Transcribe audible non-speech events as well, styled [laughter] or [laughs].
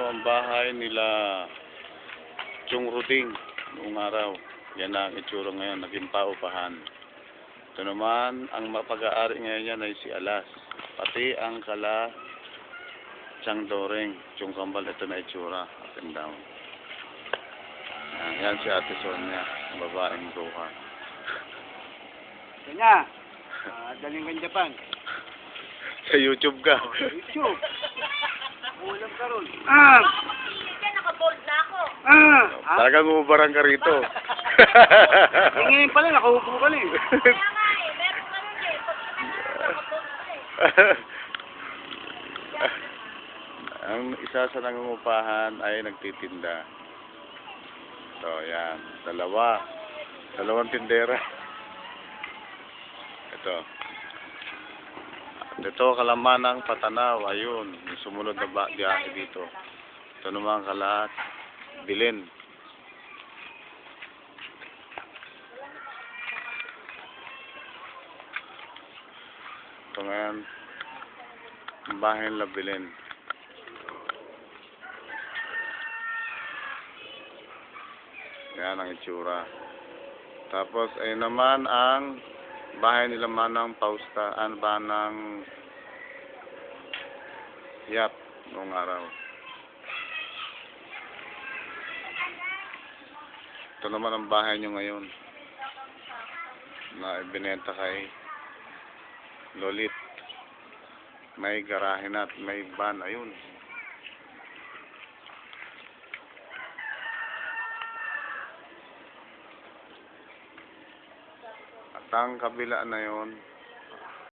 Ito ang bahay nila Chung Ruding noong araw. Yan ang itsura ngayon, naging paupahan. Ito naman, ang mapag-aari ngayon yan ay si Alas. Pati ang kala Chang Doreng, Chung Kambal, ito na itsura, up and down. Yan, yan si Ate Sonia, ang babaeng bruha. Kanya, ah, daling kang Japan. Sa YouTube ka. YouTube. Ulam ka ron. Ah! naka-bold na ako. Ah! Ah! Talagang umubarang ka rito. [laughs] Eh, ngayon pala, nakaupo ka na eh. Kaya nga eh, meron ka nun eh. Pag naka-bold ka eh. [laughs] Ang isa sa nangungupahan ay nagtitinda. So, yan. Dalawa. Dalawang tindera. Ito. At ito, kalamanang patanaw. Ayun. Sumunod na ba, biyahe dito. Ito naman kalat. Bilin. Ito ngayon. Ang bahay nila Bilin. Yan ang itsura. Tapos, ay naman ang bahay nila Manang Pausta, ano ba ng Yap, noong araw. Ito naman ang bahay nyo ngayon. Na ibinenta kay Lolit. May garahe na at may van. Ayun. At ang kabila na yon